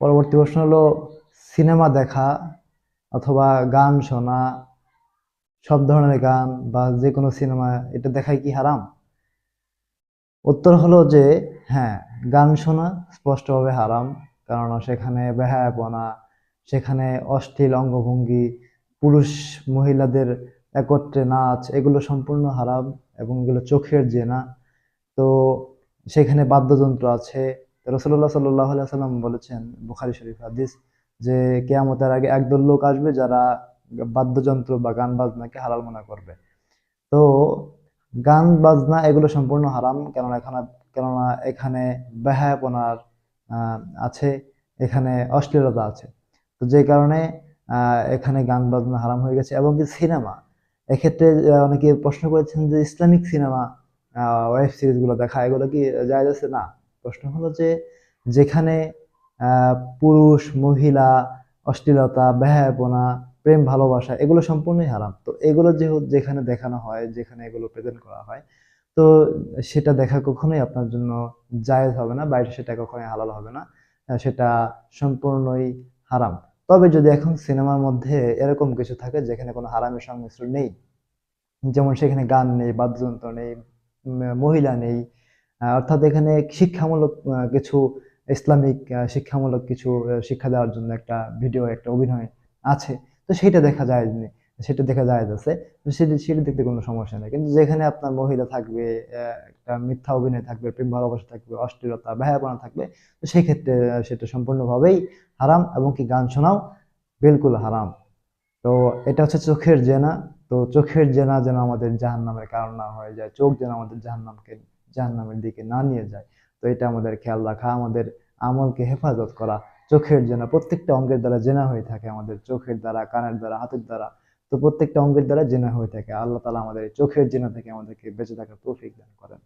পরবর্তী প্রশ্ন হলো, সিনেমা দেখা অথবা গান শোনা, সব ধরনের গান বা যে কোনো সিনেমা, এটা দেখাই কি হারাম? উত্তর হলো যে হ্যাঁ গান শোনা স্পষ্টভাবে হারাম। কেননা সেখানে বেহায়াপনা, সেখানে অশ্লীল অঙ্গভঙ্গি, পুরুষ মহিলাদের একত্রে নাচ, এগুলো সম্পূর্ণ হারাম এবং এগুলো চোখের জেনা। তো সেখানে বাদ্যযন্ত্র আছে রসুল্লাহ সাল্লাহ সাল্লাম বলেছেন, বুখারি শরীফ হাদিস, যে কেয়ামতের আগে একদল লোক আসবে যারা বাদ্যযন্ত্র বা গান বাজনাকে হালাল মনে করবে। তো গান বাজনা এগুলো সম্পূর্ণ হারাম, কেননা এখানে কেননা এখানে বেহায়াপনার আছে, এখানে অশ্লীলতা আছে। তো যে কারণে এখানে গান বাজনা হারাম হয়ে গেছে। এবং কি সিনেমা, এক্ষেত্রে অনেকে প্রশ্ন করেছেন যে ইসলামিক সিনেমা ওয়েব সিরিজগুলো দেখা, এগুলো কি যায় আছে? না। প্রশ্ন হলো যে যেখানে পুরুষ, মহিলা, অশ্লীলতা, বেহায়াপনা, প্রেম, ভালোবাসা, এগুলো সম্পূর্ণই হারাম। তো এগুলো যেখানে দেখানো হয়, যেখানে এগুলো প্রেজেন্ট করা হয়, তো সেটা দেখা কখনোই আপনার জন্য জায়েজ হবে না, বাইরে সেটা কখনোই হালাল হবে না সেটা সম্পূর্ণই হারাম। তবে যদি এখন সিনেমার মধ্যে এরকম কিছু থাকে যেখানে কোনো হারামের সংমিশ্রণ নেই, যেমন সেখানে গান নেই, বাদ্যযন্ত্র নেই মহিলা নেই অর্থাৎ এখানে শিক্ষামূলক কিছু ইসলামিক শিক্ষামূলক কিছু শিক্ষা দেওয়ার জন্য একটা ভিডিও একটা অভিনয় আছে। তো সেটা দেখা যায় সেটা দেখা যায় আছে। তো সেটা সেটা দেখতে কোনো সমস্যা নেই। কিন্তু যেখানে আপনার মহিলা থাকবে একটা মিথ্যা অভিনয় থাকবে, প্রেম ভালোবাসা থাকবে, অস্থিরতা, বেহায়াপনা থাকবে, তো সেই ক্ষেত্রে সেটা সম্পূর্ণভাবেই হারাম এবং কি গান শোনাও বিলকুল হারাম। তো এটা হচ্ছে চোখের জেনা। তো চোখের জেনা যেন আমাদের জাহান্নামের কারণ না হয়ে যায়, চোখ যেন আমাদের জাহান্নামকে জাহান্নামের দিকে না নিয়ে যায়। তো এটা আমাদের খেয়াল রাখা, আমাদের আমলকে হেফাজত করা, চোখের জেনা প্রত্যেকটা অঙ্গের দ্বারা জেনা হয়ে থাকে আমাদের চোখের দ্বারা, কানের দ্বারা, হাতের দ্বারা। তো প্রত্যেকটা অঙ্গের দ্বারা জেনা হয়ে থাকে। আল্লাহ তালা আমাদের চোখের জেনা থেকে আমাদেরকে বেঁচে থাকার তৌফিক দান করেন।